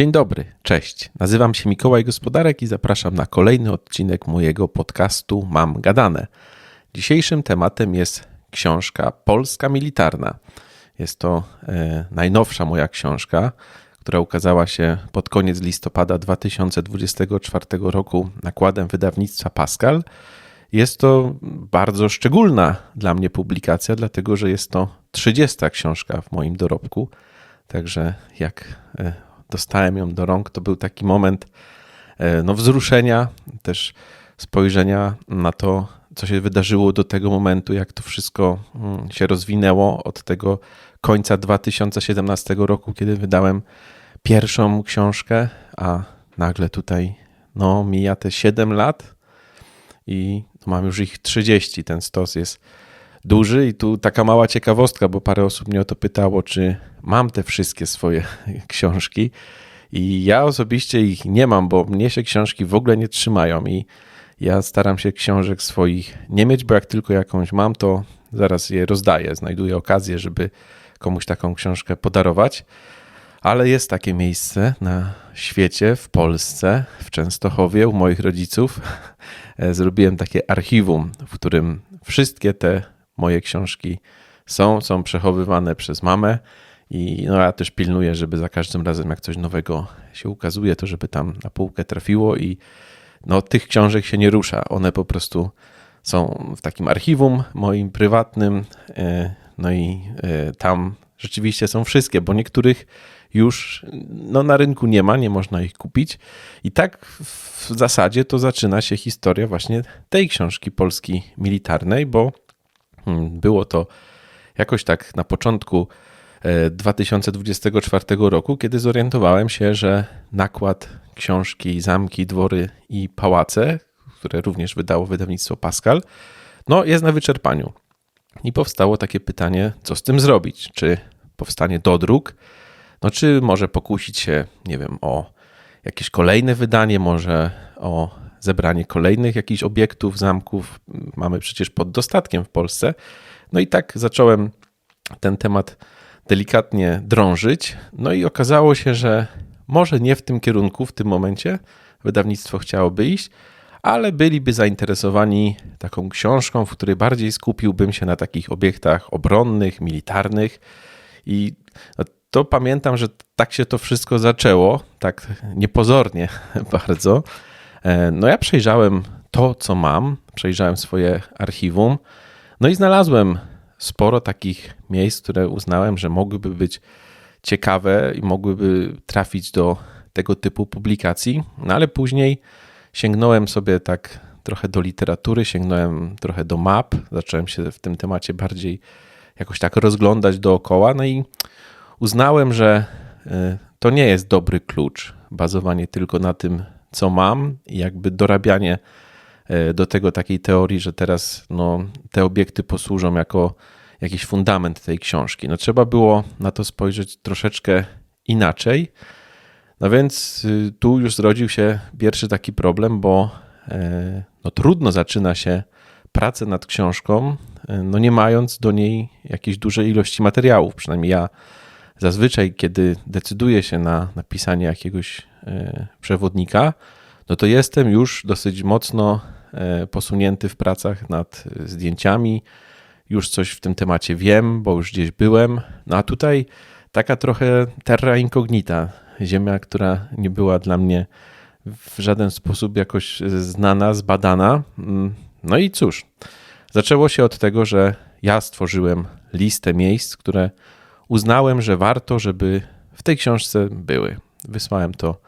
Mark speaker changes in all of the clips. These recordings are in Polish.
Speaker 1: Dzień dobry, cześć. Nazywam się Mikołaj Gospodarek i zapraszam na kolejny odcinek mojego podcastu Mam Gadane. Dzisiejszym tematem jest książka Polska Militarna. Jest to e, najnowsza moja książka, która ukazała się pod koniec listopada 2024 roku nakładem wydawnictwa Pascal. Jest to bardzo szczególna dla mnie publikacja, dlatego że jest to 30 książka w moim dorobku. Także jak e, dostałem ją do rąk, to był taki moment e, no, wzruszenia, też spojrzenia na to, co się wydarzyło do tego momentu, jak to wszystko mm, się rozwinęło od tego końca 2017 roku, kiedy wydałem pierwszą książkę, a nagle tutaj no, mija te 7 lat i mam już ich 30. Ten stos jest duży i tu taka mała ciekawostka, bo parę osób mnie o to pytało, czy mam te wszystkie swoje książki i ja osobiście ich nie mam, bo mnie się książki w ogóle nie trzymają i ja staram się książek swoich nie mieć, bo jak tylko jakąś mam, to zaraz je rozdaję, znajduję okazję, żeby komuś taką książkę podarować. Ale jest takie miejsce na świecie, w Polsce, w Częstochowie, u moich rodziców. Zrobiłem takie archiwum, w którym wszystkie te moje książki są, są przechowywane przez mamę. I no, ja też pilnuję, żeby za każdym razem, jak coś nowego się ukazuje, to żeby tam na półkę trafiło i no, tych książek się nie rusza. One po prostu są w takim archiwum moim prywatnym. E, no i e, tam rzeczywiście są wszystkie, bo niektórych już no, na rynku nie ma, nie można ich kupić. I tak w zasadzie to zaczyna się historia właśnie tej książki Polski Militarnej, bo było to jakoś tak na początku 2024 e, roku, kiedy zorientowałem się, że nakład książki Zamki, Dwory i Pałace, które również wydało wydawnictwo Pascal, no jest na wyczerpaniu. I powstało takie pytanie, co z tym zrobić? Czy powstanie dodruk? No czy może pokusić się, nie wiem, o jakieś kolejne wydanie, może o zebranie kolejnych jakichś obiektów, zamków. Mamy przecież pod dostatkiem w Polsce. No i tak zacząłem ten temat delikatnie drążyć. No i okazało się, że może nie w tym kierunku w tym momencie wydawnictwo chciałoby iść, ale byliby zainteresowani taką książką, w której bardziej skupiłbym się na takich obiektach obronnych, militarnych. I no, to pamiętam, że tak się to wszystko zaczęło, tak niepozornie bardzo. E, no ja przejrzałem to, co mam, przejrzałem swoje archiwum, no i znalazłem sporo takich miejsc, które uznałem, że mogłyby być ciekawe i mogłyby trafić do tego typu publikacji, no ale później sięgnąłem sobie tak trochę do literatury, sięgnąłem trochę do map, zacząłem się w tym temacie bardziej jakoś tak rozglądać dookoła, no i uznałem, że y, to nie jest dobry klucz, bazowanie tylko na tym, co mam i jakby dorabianie y, do tego takiej teorii, że teraz no, te obiekty posłużą jako jakiś fundament tej książki. No trzeba było na to spojrzeć troszeczkę inaczej. No więc y, tu już zrodził się pierwszy taki problem, bo e, no, trudno zaczyna się pracę nad książką, e, no nie mając do niej jakiejś dużej ilości materiałów. Przynajmniej ja zazwyczaj, kiedy decyduję się na napisanie jakiegoś e, przewodnika, no to jestem już dosyć mocno posunięty w pracach nad zdjęciami, już coś w tym temacie wiem, bo już gdzieś byłem. No a tutaj taka trochę terra incognita, ziemia, która nie była dla mnie w żaden sposób jakoś znana, zbadana. Mm, no i cóż, zaczęło się od tego, że ja stworzyłem listę miejsc, które uznałem, że warto, żeby w tej książce były. Wysłałem to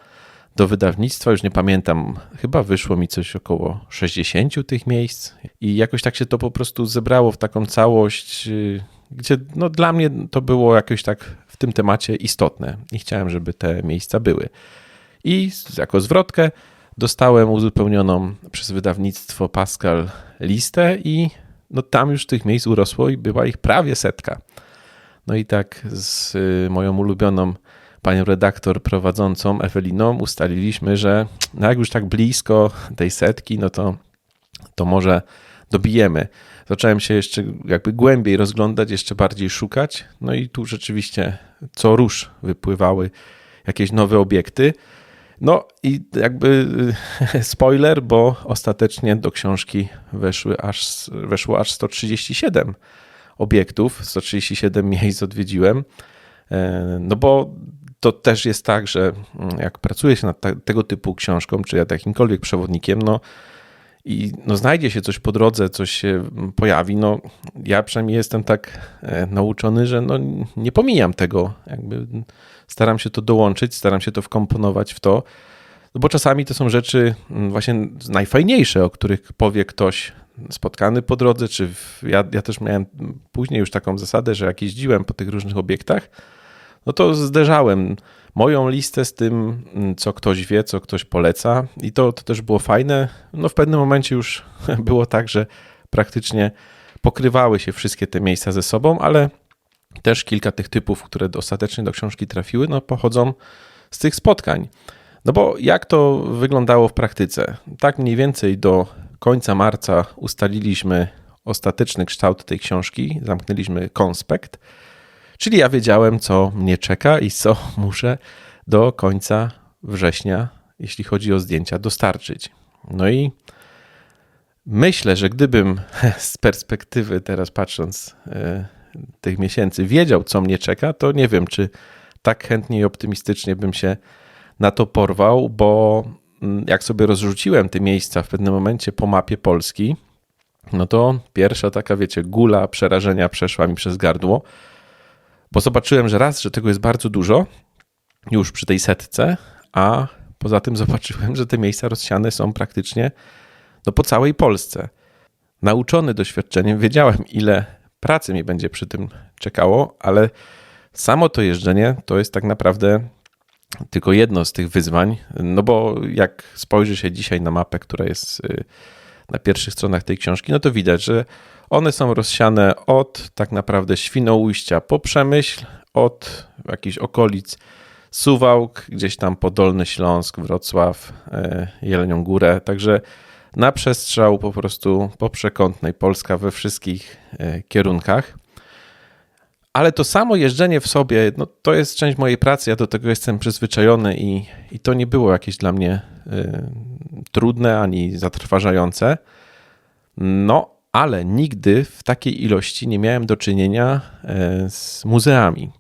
Speaker 1: do wydawnictwa, już nie pamiętam, chyba wyszło mi coś około 60 tych miejsc i jakoś tak się to po prostu zebrało w taką całość, y, gdzie no dla mnie to było jakoś tak w tym temacie istotne i chciałem, żeby te miejsca były. I jako zwrotkę dostałem uzupełnioną przez wydawnictwo Pascal listę i no tam już tych miejsc urosło i była ich prawie setka. No i tak z y, moją ulubioną panią redaktor prowadzącą Eweliną ustaliliśmy, że no jak już tak blisko tej setki, no to, to może dobijemy. Zacząłem się jeszcze jakby głębiej rozglądać, jeszcze bardziej szukać. No i tu rzeczywiście co rusz wypływały jakieś nowe obiekty. No i jakby spoiler, bo ostatecznie do książki weszły aż, weszło aż 137 obiektów, 137 miejsc odwiedziłem. E, no bo to też jest tak, że mm, jak pracuje się nad tego typu książką, czy jakimkolwiek przewodnikiem, no i no znajdzie się coś po drodze, coś się pojawi, no ja przynajmniej jestem tak e, nauczony, że no nie pomijam tego, jakby staram się to dołączyć, staram się to wkomponować w to, no bo czasami to są rzeczy mm, właśnie najfajniejsze, o których powie ktoś spotkany po drodze, czy w, ja, ja też miałem później już taką zasadę, że jak jeździłem po tych różnych obiektach, no to zderzałem moją listę z tym, mm, co ktoś wie, co ktoś poleca, i to, to też było fajne. No w pewnym momencie już było tak, że praktycznie pokrywały się wszystkie te miejsca ze sobą, ale też kilka tych typów, które ostatecznie do książki trafiły, no pochodzą z tych spotkań. No bo jak to wyglądało w praktyce? Tak mniej więcej do końca marca ustaliliśmy ostateczny kształt tej książki, zamknęliśmy konspekt. Czyli ja wiedziałem, co mnie czeka i co muszę do końca września, jeśli chodzi o zdjęcia, dostarczyć. No i myślę, że gdybym z perspektywy teraz patrząc e, tych miesięcy wiedział, co mnie czeka, to nie wiem, czy tak chętnie i optymistycznie bym się na to porwał, bo jak sobie rozrzuciłem te miejsca w pewnym momencie po mapie Polski, no to pierwsza taka, wiecie, gula przerażenia przeszła mi przez gardło bo zobaczyłem, że raz, że tego jest bardzo dużo już przy tej setce, a poza tym zobaczyłem, że te miejsca rozsiane są praktycznie no, po całej Polsce. Nauczony doświadczeniem wiedziałem, ile pracy mi będzie przy tym czekało, ale samo to jeżdżenie to jest tak naprawdę tylko jedno z tych wyzwań, no bo jak spojrzy się dzisiaj na mapę, która jest y, na pierwszych stronach tej książki, no to widać, że one są rozsiane od tak naprawdę Świnoujścia po Przemyśl, od jakichś okolic Suwałk, gdzieś tam Podolny Śląsk, Wrocław, e, Jelenią Górę. Także na przestrzał po prostu po przekątnej Polska we wszystkich e, kierunkach. Ale to samo jeżdżenie w sobie, no to jest część mojej pracy, ja do tego jestem przyzwyczajony i, i to nie było jakieś dla mnie y, trudne ani zatrważające. No, ale nigdy w takiej ilości nie miałem do czynienia e, z muzeami.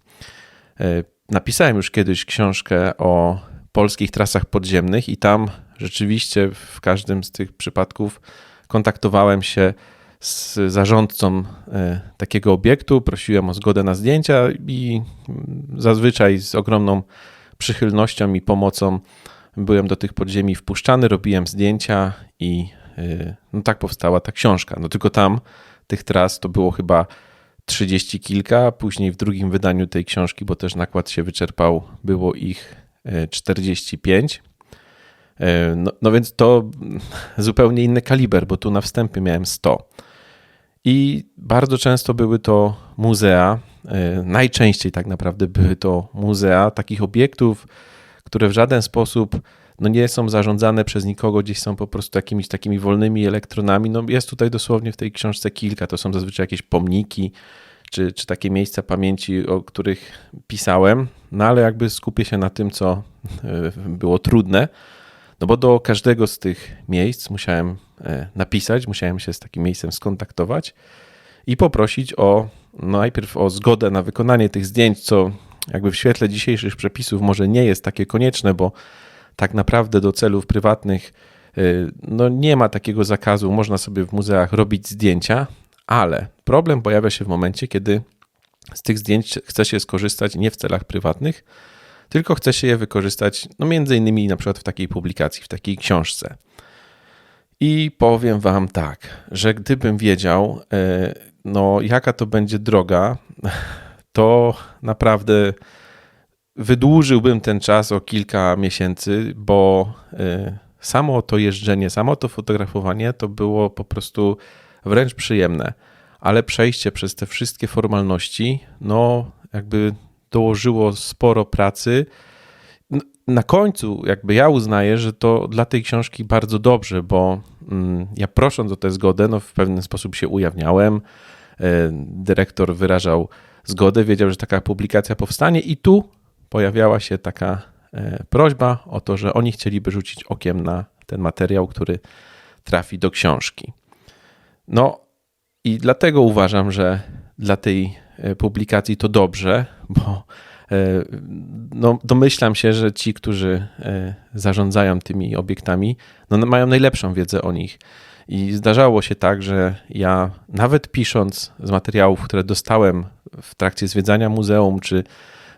Speaker 1: E, napisałem już kiedyś książkę o polskich trasach podziemnych i tam rzeczywiście w każdym z tych przypadków kontaktowałem się z zarządcą e, takiego obiektu, prosiłem o zgodę na zdjęcia i zazwyczaj z ogromną przychylnością i pomocą byłem do tych podziemi wpuszczany, robiłem zdjęcia i Y, no tak powstała ta książka. No tylko tam tych tras to było chyba 30 kilka, później w drugim wydaniu tej książki, bo też nakład się wyczerpał, było ich 45. Y, y, no, no więc to zupełnie inny kaliber, bo tu na wstępie miałem 100. I bardzo często były to muzea, najczęściej tak naprawdę były to muzea takich obiektów, które w żaden sposób no nie są zarządzane przez nikogo, gdzieś są po prostu jakimiś takimi wolnymi elektronami. No jest tutaj dosłownie w tej książce kilka, to są zazwyczaj jakieś pomniki, czy, czy takie miejsca pamięci, o których pisałem, no ale jakby skupię się na tym, co e, było trudne, no bo do każdego z tych miejsc musiałem e, napisać, musiałem się z takim miejscem skontaktować i poprosić o no najpierw o zgodę na wykonanie tych zdjęć, co jakby w świetle dzisiejszych przepisów może nie jest takie konieczne, bo tak naprawdę do celów prywatnych y, no nie ma takiego zakazu, można sobie w muzeach robić zdjęcia, ale problem pojawia się w momencie, kiedy z tych zdjęć chce się skorzystać nie w celach prywatnych, tylko chce się je wykorzystać, no między innymi na przykład w takiej publikacji, w takiej książce. I powiem Wam tak, że gdybym wiedział, y, no jaka to będzie droga, to naprawdę wydłużyłbym ten czas o kilka miesięcy, bo y, samo to jeżdżenie, samo to fotografowanie to było po prostu wręcz przyjemne, ale przejście przez te wszystkie formalności, no jakby dołożyło sporo pracy. Na końcu, jakby ja uznaję, że to dla tej książki bardzo dobrze, bo mm, ja prosząc o tę zgodę, no w pewien sposób się ujawniałem. Y, dyrektor wyrażał zgodę, wiedział, że taka publikacja powstanie, i tu pojawiała się taka e, prośba o to, że oni chcieliby rzucić okiem na ten materiał, który trafi do książki. No i dlatego uważam, że dla tej e, publikacji to dobrze, bo no, domyślam się, że ci, którzy zarządzają tymi obiektami, no, mają najlepszą wiedzę o nich. I zdarzało się tak, że ja nawet pisząc z materiałów, które dostałem w trakcie zwiedzania muzeum, czy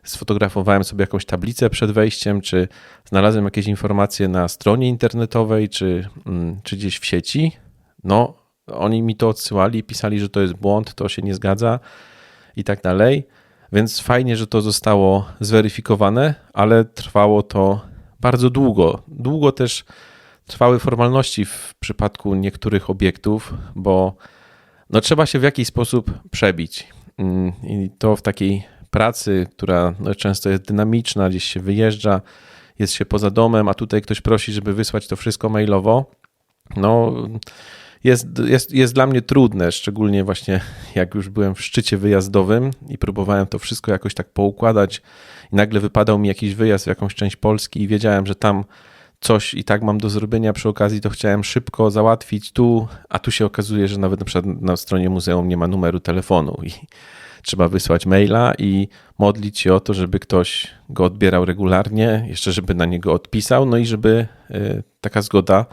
Speaker 1: sfotografowałem sobie jakąś tablicę przed wejściem, czy znalazłem jakieś informacje na stronie internetowej, czy, mm, czy gdzieś w sieci, no oni mi to odsyłali, pisali, że to jest błąd, to się nie zgadza i tak dalej. Więc fajnie, że to zostało zweryfikowane, ale trwało to bardzo długo. Długo też trwały formalności w przypadku niektórych obiektów, bo no, trzeba się w jakiś sposób przebić. Mm, I to w takiej pracy, która no, często jest dynamiczna, gdzieś się wyjeżdża, jest się poza domem, a tutaj ktoś prosi, żeby wysłać to wszystko mailowo. No, jest, jest, jest dla mnie trudne, szczególnie właśnie jak już byłem w szczycie wyjazdowym i próbowałem to wszystko jakoś tak poukładać i nagle wypadał mi jakiś wyjazd w jakąś część Polski i wiedziałem, że tam coś i tak mam do zrobienia. Przy okazji, to chciałem szybko załatwić tu, a tu się okazuje, że nawet na, przykład na stronie muzeum nie ma numeru telefonu i trzeba wysłać maila i modlić się o to, żeby ktoś go odbierał regularnie, jeszcze żeby na niego odpisał, no i żeby e, taka zgoda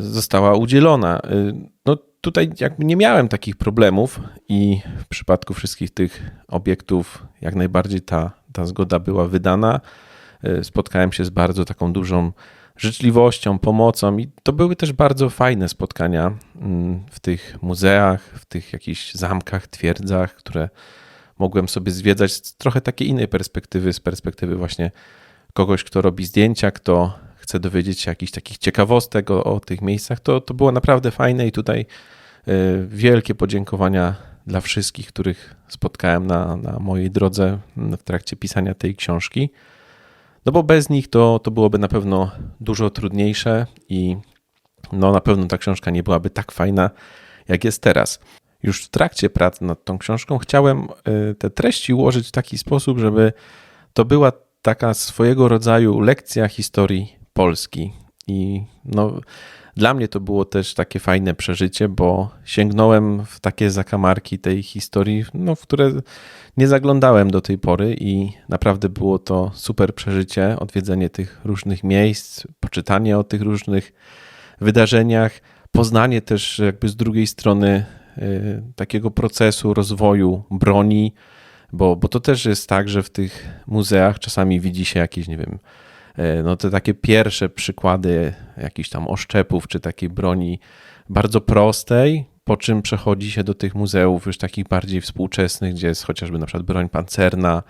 Speaker 1: została udzielona. E, no tutaj jakby nie miałem takich problemów i w przypadku wszystkich tych obiektów jak najbardziej ta, ta zgoda była wydana. E, spotkałem się z bardzo taką dużą życzliwością, pomocą i to były też bardzo fajne spotkania mm, w tych muzeach, w tych jakichś zamkach, twierdzach, które mogłem sobie zwiedzać z trochę takiej innej perspektywy, z perspektywy właśnie kogoś, kto robi zdjęcia, kto chce dowiedzieć się jakichś takich ciekawostek o, o tych miejscach. To, to było naprawdę fajne i tutaj e, wielkie podziękowania dla wszystkich, których spotkałem na, na mojej drodze w trakcie pisania tej książki. No bo bez nich to, to byłoby na pewno dużo trudniejsze i no na pewno ta książka nie byłaby tak fajna, jak jest teraz. Już w trakcie pracy nad tą książką chciałem y, te treści ułożyć w taki sposób, żeby to była taka swojego rodzaju lekcja historii Polski. I no, dla mnie to było też takie fajne przeżycie, bo sięgnąłem w takie zakamarki tej historii, no, w które nie zaglądałem do tej pory i naprawdę było to super przeżycie, odwiedzenie tych różnych miejsc, poczytanie o tych różnych wydarzeniach, poznanie też jakby z drugiej strony y, takiego procesu rozwoju broni, bo, bo to też jest tak, że w tych muzeach czasami widzi się jakieś, nie wiem, no te takie pierwsze przykłady jakichś tam oszczepów czy takiej broni bardzo prostej, po czym przechodzi się do tych muzeów już takich bardziej współczesnych, gdzie jest chociażby na przykład broń pancerna,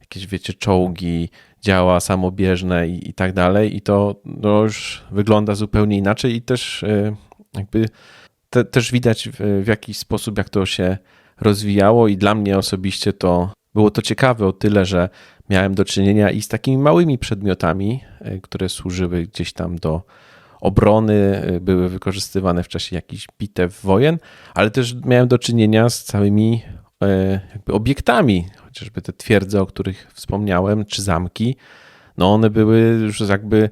Speaker 1: jakieś wiecie czołgi, działa samobieżne i, i tak dalej. I to no, już wygląda zupełnie inaczej i też e, jakby te, też widać w, w jakiś sposób jak to się rozwijało i dla mnie osobiście to było to ciekawe o tyle, że miałem do czynienia i z takimi małymi przedmiotami, e, które służyły gdzieś tam do obrony y, były wykorzystywane w czasie jakichś bitew wojen, ale też miałem do czynienia z całymi e, jakby obiektami, chociażby te twierdze, o których wspomniałem, czy zamki. No one były już jakby e,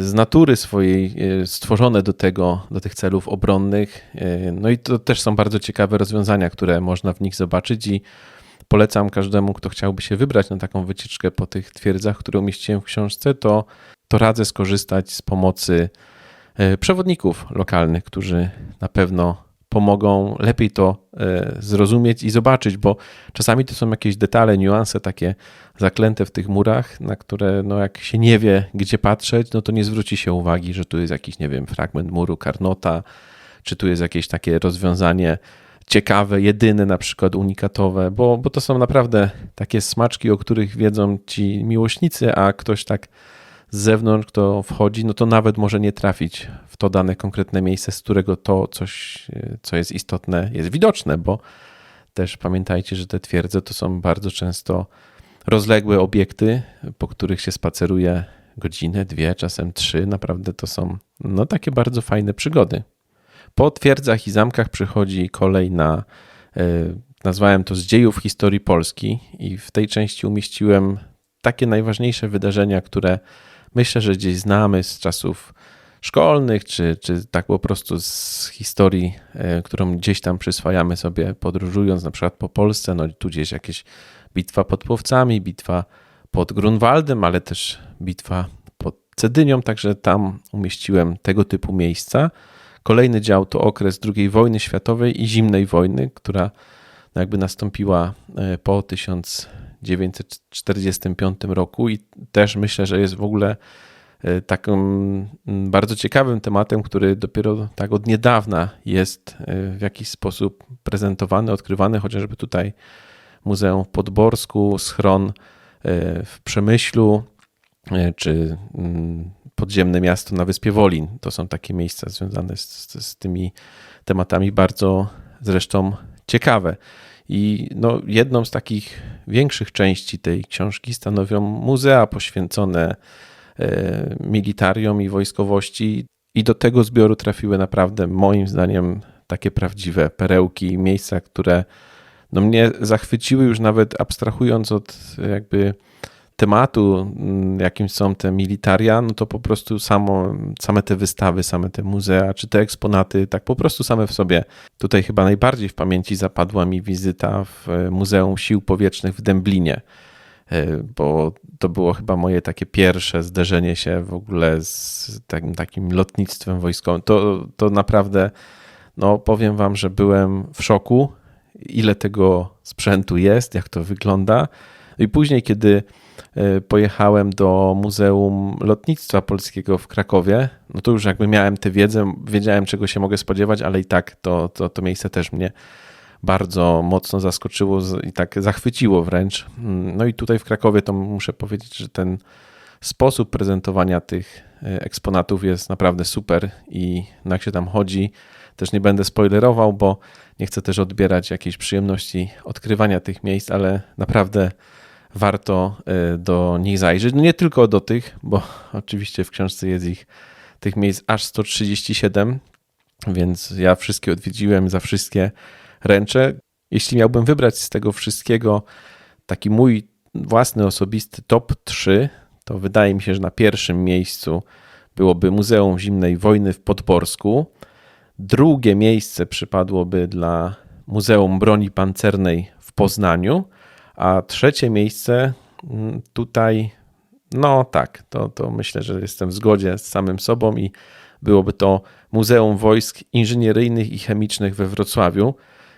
Speaker 1: z natury swojej e, stworzone do tego, do tych celów obronnych. No i to też są bardzo ciekawe rozwiązania, które można w nich zobaczyć i polecam każdemu, kto chciałby się wybrać na taką wycieczkę po tych twierdzach, które umieściłem w książce, to to radzę skorzystać z pomocy e, przewodników lokalnych, którzy na pewno pomogą. Lepiej to e, zrozumieć i zobaczyć, bo czasami to są jakieś detale, niuanse takie zaklęte w tych murach, na które no jak się nie wie, gdzie patrzeć, no to nie zwróci się uwagi, że tu jest jakiś, nie wiem, fragment muru Karnota, czy tu jest jakieś takie rozwiązanie ciekawe, jedyne, na przykład unikatowe, bo, bo to są naprawdę takie smaczki, o których wiedzą ci miłośnicy, a ktoś tak z zewnątrz, kto wchodzi, no to nawet może nie trafić w to dane konkretne miejsce, z którego to coś, co jest istotne, jest widoczne, bo też pamiętajcie, że te twierdze to są bardzo często rozległe obiekty, po których się spaceruje godzinę, dwie, czasem trzy. Naprawdę to są no, takie bardzo fajne przygody. Po twierdzach i zamkach przychodzi kolej na, e, nazwałem to z dziejów historii Polski i w tej części umieściłem takie najważniejsze wydarzenia, które myślę, że gdzieś znamy z czasów szkolnych, czy, czy tak po prostu z historii, e, którą gdzieś tam przyswajamy sobie podróżując na przykład po Polsce, no tu gdzieś jakieś bitwa pod Płowcami, bitwa pod Grunwaldem, ale też bitwa pod Cedynią, także tam umieściłem tego typu miejsca. Kolejny dział to okres II wojny światowej i zimnej wojny, która jakby nastąpiła e, po 1945 roku i też myślę, że jest w ogóle e, takim bardzo ciekawym tematem, który dopiero tak od niedawna jest e, w jakiś sposób prezentowany, odkrywany, chociażby tutaj Muzeum w Podborsku, schron w Przemyślu, czy mm, podziemne miasto na Wyspie Wolin. To są takie miejsca związane z, z tymi tematami bardzo zresztą ciekawe. I no, jedną z takich większych części tej książki stanowią muzea poświęcone e, militariom i wojskowości. I do tego zbioru trafiły naprawdę, moim zdaniem, takie prawdziwe perełki, miejsca, które no, mnie zachwyciły już nawet abstrahując od jakby tematu, mm, jakim są te militaria, no to po prostu samo, same te wystawy, same te muzea, czy te eksponaty, tak po prostu same w sobie. Tutaj chyba najbardziej w pamięci zapadła mi wizyta w Muzeum Sił Powietrznych w Dęblinie, e, bo to było chyba moje takie pierwsze zderzenie się w ogóle z takim, takim lotnictwem wojskowym. To, to naprawdę, no powiem wam, że byłem w szoku, ile tego sprzętu jest, jak to wygląda. I później, kiedy E, pojechałem do Muzeum Lotnictwa Polskiego w Krakowie, no to już jakby miałem tę wiedzę, wiedziałem czego się mogę spodziewać, ale i tak to, to, to miejsce też mnie bardzo mocno zaskoczyło i tak zachwyciło wręcz. Mm, no i tutaj w Krakowie to muszę powiedzieć, że ten sposób prezentowania tych e, eksponatów jest naprawdę super i jak się tam chodzi, też nie będę spoilerował, bo nie chcę też odbierać jakiejś przyjemności odkrywania tych miejsc, ale naprawdę warto e, do nich zajrzeć. No nie tylko do tych, bo oczywiście w książce jest ich tych miejsc aż 137, więc ja wszystkie odwiedziłem, za wszystkie ręczę. Jeśli miałbym wybrać z tego wszystkiego taki mój własny osobisty top 3, to wydaje mi się, że na pierwszym miejscu byłoby Muzeum Zimnej Wojny w Podborsku. Drugie miejsce przypadłoby dla Muzeum Broni Pancernej w Poznaniu. A trzecie miejsce mm, tutaj, no tak, to, to myślę, że jestem w zgodzie z samym sobą i byłoby to Muzeum Wojsk Inżynieryjnych i Chemicznych we Wrocławiu.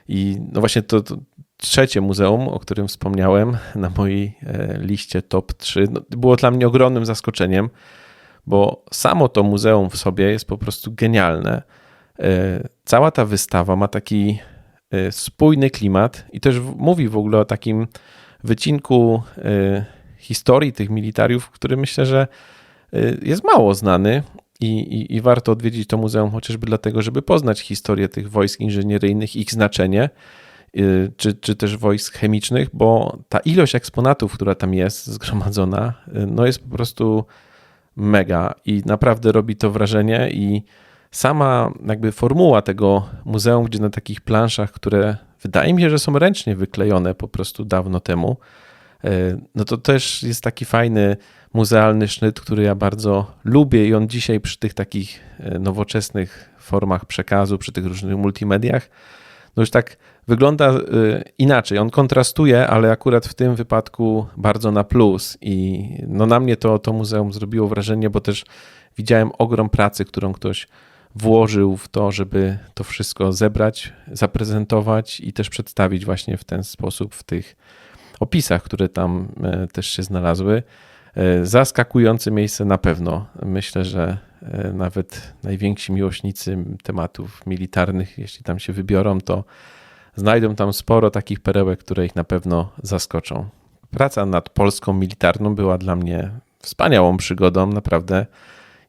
Speaker 1: I no właśnie to, to trzecie muzeum, o którym wspomniałem na mojej e, liście top 3, no, było dla mnie ogromnym zaskoczeniem, bo samo to muzeum w sobie jest po prostu genialne. E, cała ta wystawa ma taki spójny klimat i też mówi w ogóle o takim wycinku y, historii tych militariów, który myślę, że y, jest mało znany i, i, i, warto odwiedzić to muzeum chociażby dlatego, żeby poznać historię tych wojsk inżynieryjnych, ich znaczenie, czy, czy też wojsk chemicznych, bo ta ilość eksponatów, która tam jest zgromadzona, no jest po prostu mega i naprawdę robi to wrażenie i sama jakby formuła tego muzeum, gdzie na takich planszach, które wydaje mi się, że są ręcznie wyklejone po prostu dawno temu, e, no to też jest taki fajny muzealny sznyt, który ja bardzo lubię i on dzisiaj przy tych takich e, nowoczesnych formach przekazu, przy tych różnych multimediach, no już tak wygląda e, inaczej. On kontrastuje, ale akurat w tym wypadku bardzo na plus i no na mnie to, to muzeum zrobiło wrażenie, bo też widziałem ogrom pracy, którą ktoś włożył w to, żeby to wszystko zebrać, zaprezentować i też przedstawić właśnie w ten sposób w tych opisach, które tam e, też się znalazły. E, zaskakujące miejsce na pewno. Myślę, że e, nawet najwięksi miłośnicy tematów militarnych, jeśli tam się wybiorą, to znajdą tam sporo takich perełek, które ich na pewno zaskoczą. Praca nad polską militarną była dla mnie wspaniałą przygodą, naprawdę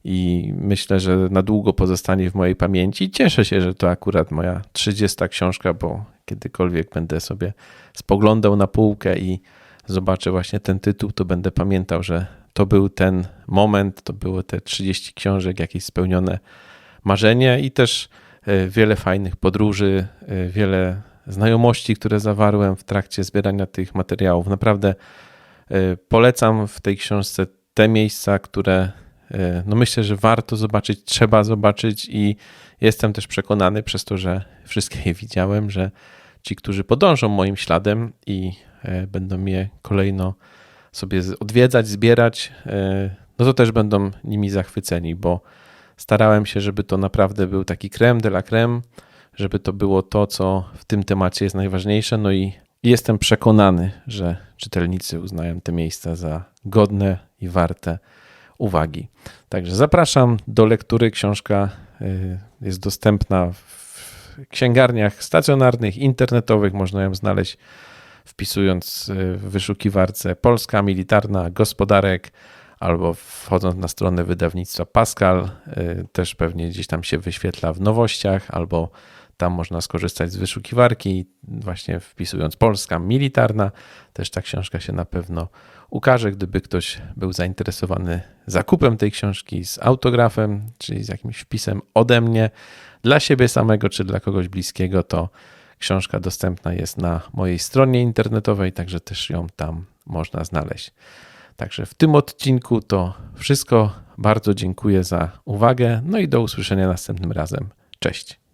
Speaker 1: i myślę, że na długo pozostanie w mojej pamięci. Cieszę się, że to akurat moja 30 książka, bo kiedykolwiek będę sobie spoglądał na półkę i zobaczę właśnie ten tytuł, to będę pamiętał, że to był ten moment, to było te 30 książek, jakieś spełnione marzenie i też e, wiele fajnych podróży, e, wiele znajomości, które zawarłem w trakcie zbierania tych materiałów. Naprawdę E, polecam w tej książce te miejsca, które no myślę, że warto zobaczyć, trzeba zobaczyć i jestem też przekonany przez to, że wszystkie je widziałem, że ci, którzy podążą moim śladem i e, będą mnie kolejno sobie odwiedzać, zbierać, no to też będą nimi zachwyceni, bo starałem się, żeby to naprawdę był taki creme de la creme, żeby to było to, co w tym temacie jest najważniejsze. No i jestem przekonany, że czytelnicy uznają te miejsca za godne i warte uwagi. Także zapraszam do lektury. Książka y, jest dostępna w księgarniach stacjonarnych, internetowych. Można ją znaleźć wpisując y, w wyszukiwarce Polska Militarna Gospodarek albo wchodząc na stronę wydawnictwa Pascal, y, też pewnie gdzieś tam się wyświetla w nowościach, albo tam można skorzystać z wyszukiwarki, właśnie wpisując Polska Militarna. Też ta książka się na pewno ukaże, gdyby ktoś był zainteresowany zakupem tej książki z autografem, czyli z jakimś wpisem ode mnie dla siebie samego czy dla kogoś bliskiego, to książka dostępna jest na mojej stronie internetowej, także też ją tam można znaleźć. Także w tym odcinku to wszystko. Bardzo dziękuję za uwagę. No i do usłyszenia następnym razem. Cześć.